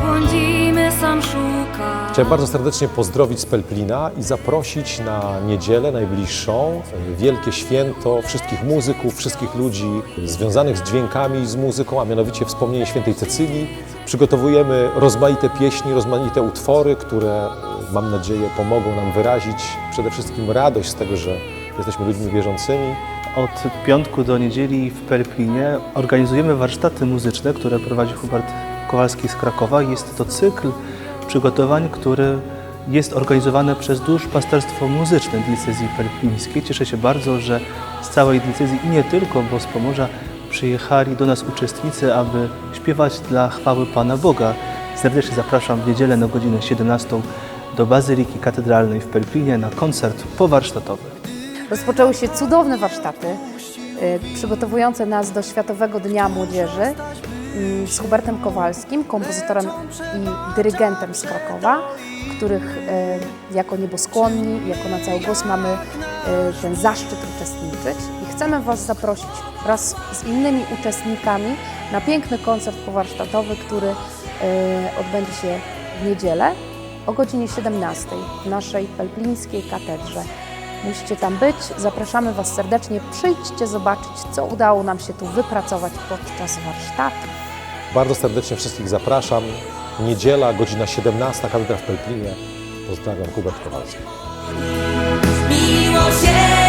zbłądzimy, sam szuka. Chciałem bardzo serdecznie pozdrowić z Pelplina i zaprosić na niedzielę najbliższą, e, wielkie święto wszystkich muzyków, wszystkich ludzi związanych z dźwiękami i z muzyką, a mianowicie wspomnienie świętej Cecylii. Przygotowujemy rozmaite pieśni, rozmaite utwory, które e, mam nadzieję pomogą nam wyrazić przede wszystkim radość z tego, że jesteśmy ludźmi wierzącymi, Od piątku do niedzieli w Perpinie organizujemy warsztaty muzyczne, które prowadzi Hubert Kowalski z Krakowa. Jest to cykl przygotowań, który jest organizowany przez Duszpasterstwo Muzyczne Diecezji Perpińskiej. Cieszę się bardzo, że z całej diecezji i nie tylko, bo z Pomorza przyjechali do nas uczestnicy, aby śpiewać dla chwały Pana Boga. Serdecznie zapraszam w niedzielę na godzinę 17 do Bazyliki Katedralnej w Perpinie na koncert powarsztatowy. Rozpoczęły się cudowne warsztaty y, przygotowujące nas do Światowego Dnia Młodzieży z Hubertem Kowalskim, kompozytorem i dyrygentem z Krakowa, których y, jako nieboskłonni, jako na cały głos mamy y, ten zaszczyt uczestniczyć i chcemy Was zaprosić wraz z innymi uczestnikami na piękny koncert powarsztatowy, który y, odbędzie się w niedzielę o godzinie 17 w naszej pelplińskiej katedrze. Musicie tam być. Zapraszamy Was serdecznie. Przyjdźcie zobaczyć, co udało nam się tu wypracować podczas warsztatu. Bardzo serdecznie wszystkich zapraszam. Niedziela, godzina 17, katedra w Pelplinie. Pozdrawiam, Hubert Kowalski. Miłosierdzia dostąpi.